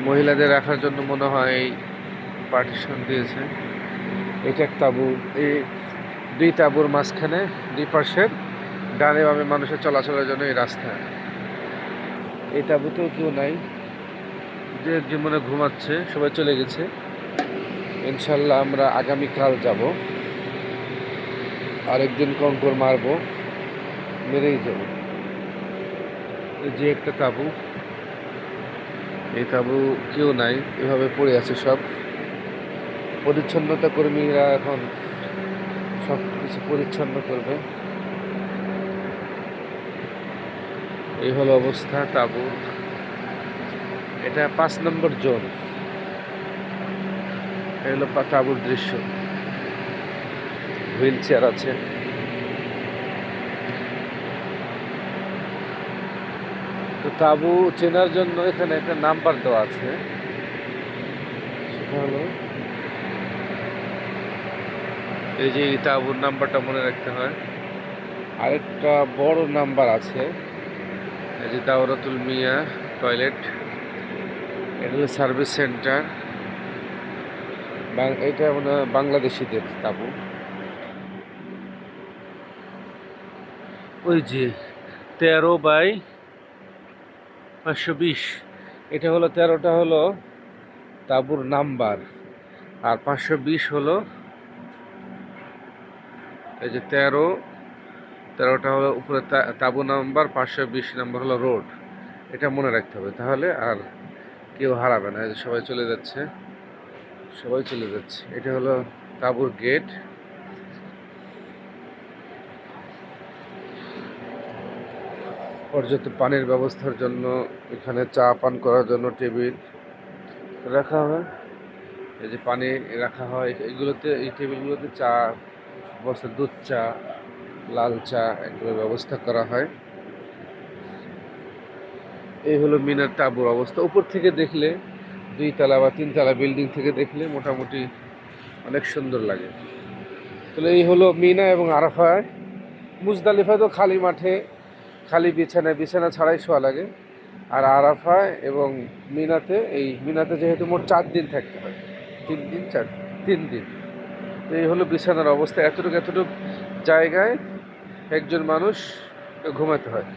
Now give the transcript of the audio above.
মহিলাদের রাখার জন্য মনে হয় এই পার্টিশন দিয়েছে। এটা এক তাঁবু। এই দুই তাঁবুর মাঝখানে, দুই পাশের ডানে বামে মানুষের চলাচলের জন্য এই রাস্তা। এই তাবুতেও কেউ নাই। যে একজন মনে ঘুমাচ্ছে, সবাই চলে গেছে। ইনশাল্লাহ আমরা আগামীকাল যাব। আরেকদিন কঙ্কর মারবো, মেরেই যাব। যে একটা তাবু। এই তাবু কেউ নাই, এভাবে পড়ে আছে সব। পরিচ্ছন্নতা কর্মীরা এখন সব কিছু পরিচ্ছন্ন করবে। এই হলো অবস্থা তাবু এটা পাঁচ নম্বর জোন। এই হলো তাঁবুর দৃশ্য। হুইল চেয়ার আছে। তো তাঁবু চেনার জন্য এখানে একটা নাম্বার দেওয়া আছে। সেটা হলো এই যে তাঁবুর নাম্বারটা মনে রাখতে হয়। আরেকটা বড় নাম্বার আছে। এই যে দাওরাতুল মিয়া টয়লেট। এটা সার্ভিস সেন্টার। এটা মনে বাংলাদেশিদের তাবু। ওই যে তেরো বাই পাঁচশো বিশ। এটা হলো তেরোটা হলো তাঁবুর নাম্বার। আর পাঁচশো বিশ হলো এই যে তেরো। তেরোটা হলো উপরে তাঁবু নাম্বার, পাঁচশো বিশ নাম্বার হলো রোড। এটা মনে রাখতে হবে তাহলে আর কেউ হারাবে না। সবাই চলে যাচ্ছে। সবাই চলে যাচ্ছে। এটা হলো তাঁবুর গেট। পর্যাপ্ত পানির ব্যবস্থার জন্য এখানে চা পান করার জন্য টেবিল রাখা হয়। এই যে পানি রাখা হয়, এগুলোতে, এই টেবিলগুলোতে চা বসে দুধ চা, লাল চা এগুলো ব্যবস্থা করা হয়। এই হলো মিনার তাঁবুর অবস্থা। উপর থেকে দেখলে, দুই তলা বা তিনতলা বিল্ডিং থেকে দেখলে মোটামুটি অনেক সুন্দর লাগে। তাহলে এই হলো মিনা এবং আরাফায়। মুজদালিফা তো খালি মাঠে খালি বিছানায় বিছানা ছাড়াই শোয়া লাগে। আর আরাফা এবং মিনাতে এই, মিনাতে যেহেতু মোট চার দিন থাকতে হয়। তিন দিন, চার তিন দিন। তো এই হলো বিছানার অবস্থা। এতটুকু এতটুকু জায়গায় একজন মানুষ ঘুমাতে হয়।